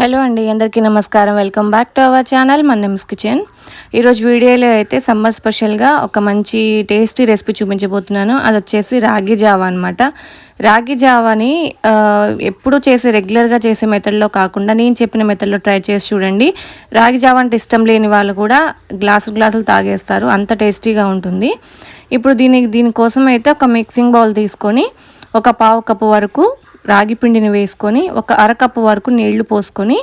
Hello అండి అందరికీ నమస్కారం. Welcome back to our channel మన నిమ్స్ కిచెన్ ఈరోజు వీడియోలో అయితే సమ్మర్ స్పెషల్గా ఒక మంచి టేస్టీ రెసిపీ చూపించబోతున్నాను. అది వచ్చేసి రాగి జావా అనమాట రాగి జావాని ఎప్పుడు చేసే రెగ్యులర్గా చేసే మెథడ్లో కాకుండా నేను చెప్పిన మెథడ్లో ట్రై చేసి చూడండి. రాగి జావా అంటే ఇష్టం లేని వాళ్ళు కూడా గ్లాసులు గ్లాసులు తాగేస్తారు. అంత టేస్టీగా ఉంటుంది. ఇప్పుడు దీనికి దీనికోసం అయితే ఒక మిక్సింగ్ బౌల్ తీసుకొని ఒక పావు కప్పు వరకు రాగి పిండిని వేసుకొని ఒక అరకప్పు వరకు నీళ్ళు పోసుకొని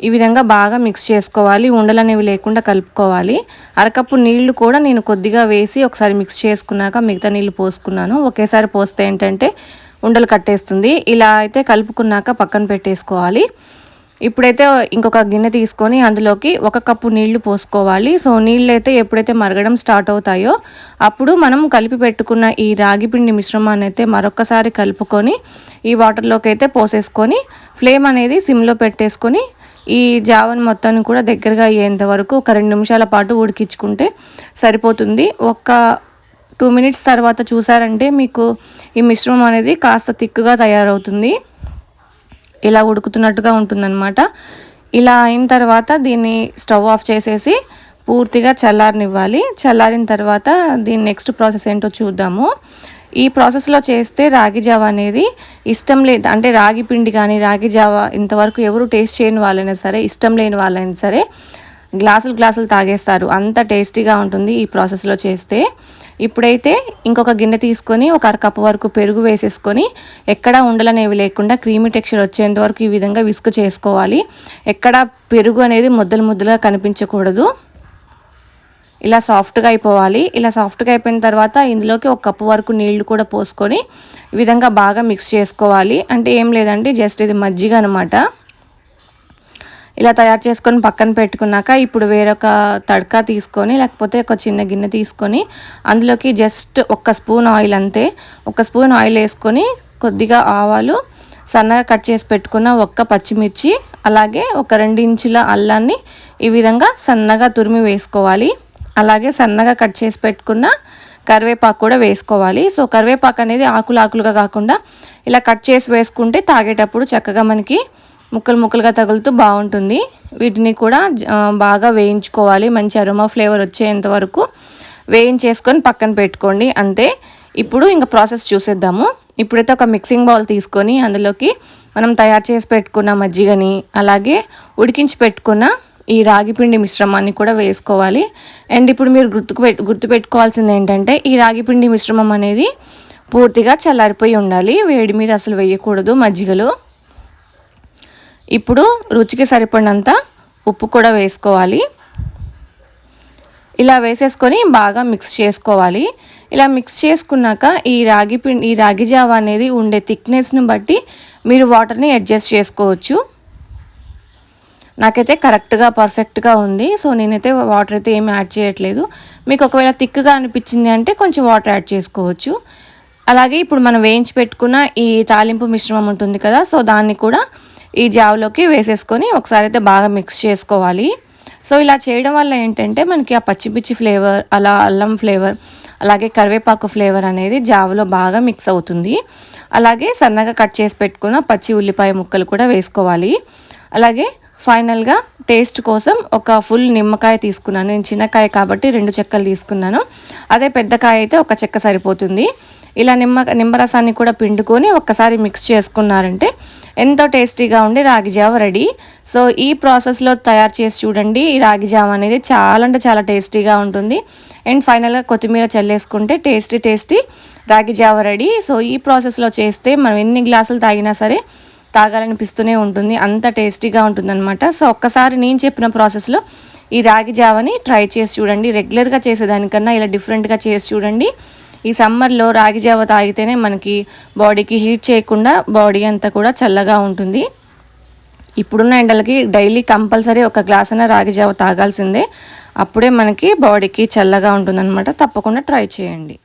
ఈ విధంగా బాగా మిక్స్ చేసుకోవాలి. ఉండలు అనేవి లేకుండా కలుపుకోవాలి. అరకప్పు నీళ్ళు కూడా నేను కొద్దిగా వేసి ఒకసారి మిక్స్ చేసుకున్నాక మిగతా నీళ్ళు పోసుకున్నాను. ఒకేసారి పోస్తే ఏంటంటే ఉండలు కట్టేస్తుంది. ఇలా అయితే కలుపుకున్నాక పక్కన పెట్టేసుకోవాలి. ఇప్పుడైతే ఇంకొక గిన్నె తీసుకొని అందులోకి ఒక కప్పు నీళ్ళు పోసుకోవాలి. సో నీళ్ళు అయితే ఎప్పుడైతే మరగడం స్టార్ట్ అవుతాయో అప్పుడు మనం కలిపి పెట్టుకున్న ఈ రాగి పిండి మిశ్రమాన్ని అయితే మరొకసారి కలుపుకొని ఈ వాటర్లోకి అయితే పోసేసుకొని ఫ్లేమ్ అనేది సిమ్లో పెట్టేసుకొని ఈ జావన్ మొత్తాన్ని కూడా దగ్గరగా అయ్యేంత వరకు ఒక రెండు నిమిషాల పాటు ఉడికించుకుంటే సరిపోతుంది. ఒక టూ మినిట్స్ తర్వాత చూసారంటే మీకు ఈ మిశ్రమం అనేది కాస్త తిక్కుగా తయారవుతుంది. ఇలా ఉడుకుతున్నట్టుగా ఉంటుందన్నమాట. ఇలా అయిన తర్వాత దీన్ని స్టవ్ ఆఫ్ చేసేసి పూర్తిగా చల్లారనివ్వాలి. చల్లారిన తర్వాత దీని నెక్స్ట్ ప్రాసెస్ ఏంటో చూద్దాము. ఈ ప్రాసెస్లో చేస్తే రాగి జావ అనేది ఇష్టం లేదు అంటే రాగి పిండి కానీ రాగి జావ ఇంతవరకు ఎవరు టేస్ట్ చేయని వాళ్ళైనా సరే ఇష్టం లేని వాళ్ళైనా సరే గ్లాసులు గ్లాసులు తాగేస్తారు. అంత టేస్టీగా ఉంటుంది ఈ ప్రాసెస్లో చేస్తే. ఇప్పుడైతే ఇంకొక గిన్నె తీసుకొని ఒక అరకప్పు వరకు పెరుగు వేసేసుకొని ఎక్కడ ఉండలనేవి లేకుండా క్రీమీ టెక్స్చర్ వచ్చేంత వరకు ఈ విధంగా విసుగు చేసుకోవాలి. ఎక్కడ పెరుగు అనేది ముద్దలు ముద్దలుగా కనిపించకూడదు. ఇలా సాఫ్ట్గా అయిపోవాలి. ఇలా సాఫ్ట్గా అయిపోయిన తర్వాత ఇందులోకి ఒక కప్పు వరకు నీళ్ళు కూడా పోసుకొని ఈ విధంగా బాగా మిక్స్ చేసుకోవాలి. అంటే ఏం లేదండి జస్ట్ ఇది మజ్జిగ అనమాట ఇలా తయారు చేసుకొని పక్కన పెట్టుకున్నాక ఇప్పుడు వేరొక తడకా తీసుకొని లేకపోతే ఒక చిన్న గిన్నె తీసుకొని అందులోకి జస్ట్ ఒక స్పూన్ ఆయిల్ అంతే. ఒక స్పూన్ ఆయిల్ వేసుకొని కొద్దిగా ఆవాలు సన్నగా కట్ చేసి పెట్టుకున్న ఒక్క పచ్చిమిర్చి అలాగే ఒక రెండు ఇంచుల అల్లాన్ని ఈ విధంగా సన్నగా తురిమి వేసుకోవాలి. అలాగే సన్నగా కట్ చేసి పెట్టుకున్న కరివేపాకు కూడా వేసుకోవాలి. సో కరివేపాకు అనేది ఆకులు ఆకులుగా కాకుండా ఇలా కట్ చేసి వేసుకుంటే తాగేటప్పుడు చక్కగా మనకి ముక్కలు ముక్కలుగా తగులుతూ బాగుంటుంది. వీటిని కూడా బాగా వేయించుకోవాలి. మంచి అరుమా ఫ్లేవర్ వచ్చేంత వరకు వేయించేసుకొని పక్కన పెట్టుకోండి. అంతే. ఇప్పుడు ఇంకా ప్రాసెస్ చూసేద్దాము. ఇప్పుడైతే ఒక మిక్సింగ్ బౌల్ తీసుకొని అందులోకి మనం తయారు చేసి పెట్టుకున్న మజ్జిగని అలాగే ఉడికించి పెట్టుకున్న ఈ రాగిపిండి మిశ్రమాన్ని కూడా వేసుకోవాలి. అండ్ ఇప్పుడు మీరు గుర్తుకు పెట్టు గుర్తుపెట్టుకోవాల్సింది ఏంటంటే ఈ రాగిపిండి మిశ్రమం అనేది పూర్తిగా చల్లారిపోయి ఉండాలి. వేడి మీద అసలు వేయకూడదు మజ్జిగలో. ఇప్పుడు రుచికి సరిపడినంత ఉప్పు కూడా వేసుకోవాలి. ఇలా వేసేసుకొని బాగా మిక్స్ చేసుకోవాలి. ఇలా మిక్స్ చేసుకున్నాక ఈ రాగి పిండి ఈ రాగి జావ అనేది ఉండే థిక్నెస్ని బట్టి మీరు వాటర్ని అడ్జస్ట్ చేసుకోవచ్చు. నాకైతే కరెక్ట్గా పర్ఫెక్ట్గా ఉంది. సో నేనైతే వాటర్ అయితే ఏమి యాడ్ చేయట్లేదు. మీకు ఒకవేళ థిక్గా అనిపించింది అంటే కొంచెం వాటర్ యాడ్ చేసుకోవచ్చు. అలాగే ఇప్పుడు మనం వేయించి పెట్టుకున్న ఈ తాలింపు మిశ్రమం ఉంటుంది కదా సో దాన్ని కూడా ఈ జావ్లోకి వేసేసుకొని ఒకసారి అయితే బాగా మిక్స్ చేసుకోవాలి. సో ఇలా చేయడం వల్ల ఏంటంటే మనకి ఆ పచ్చిపిచ్చి ఫ్లేవర్ అలా అల్లం ఫ్లేవర్ అలాగే కరివేపాకు ఫ్లేవర్ అనేది జావలో బాగా మిక్స్ అవుతుంది. అలాగే సన్నగా కట్ చేసి పెట్టుకున్న పచ్చి ఉల్లిపాయ ముక్కలు కూడా వేసుకోవాలి. అలాగే ఫైనల్గా టేస్ట్ కోసం ఒక ఫుల్ నిమ్మకాయ తీసుకున్నాను. నేను చిన్నకాయ కాబట్టి రెండు చెక్కలు తీసుకున్నాను. అదే పెద్ద కాయ అయితే ఒక చెక్క సరిపోతుంది. ఇలా నిమ్మ నిమ్మరసాన్ని కూడా పిండుకొని ఒక్కసారి మిక్స్ చేసుకున్నారంటే ఎంతో టేస్టీగా ఉండి రాగి జావ రెడీ. సో ఈ ప్రాసెస్లో తయారు చేసి చూడండి. ఈ రాగి జావ అనేది చాలా అంటే చాలా టేస్టీగా ఉంటుంది. అండ్ ఫైనల్గా కొత్తిమీర చల్లేసుకుంటే టేస్టీ టేస్టీ రాగి జావ రెడీ. సో ఈ ప్రాసెస్లో చేస్తే మనం ఎన్ని గ్లాసులు తాగినా సరే తాగాలనిపిస్తూనే ఉంటుంది. అంత టేస్టీగా ఉంటుందన్నమాట. సో ఒక్కసారి నేను చెప్పిన ప్రాసెస్లో ఈ రాగి జావని ట్రై చేసి చూడండి. రెగ్యులర్గా చేసేదానికన్నా ఇలా డిఫరెంట్గా చేసి చూడండి. ఈ సమ్మర్లో రాగి జావ తాగితేనే మనకి బాడీకి హీట్ చేయకుండా బాడీ అంతా కూడా చల్లగా ఉంటుంది. ఇప్పుడున్న ఎండలకి డైలీ కంపల్సరీ ఒక గ్లాస్ అయినా రాగి జావ తాగాల్సిందే. అప్పుడే మనకి బాడీకి చల్లగా ఉంటుందన్నమాట. తప్పకుండా ట్రై చేయండి.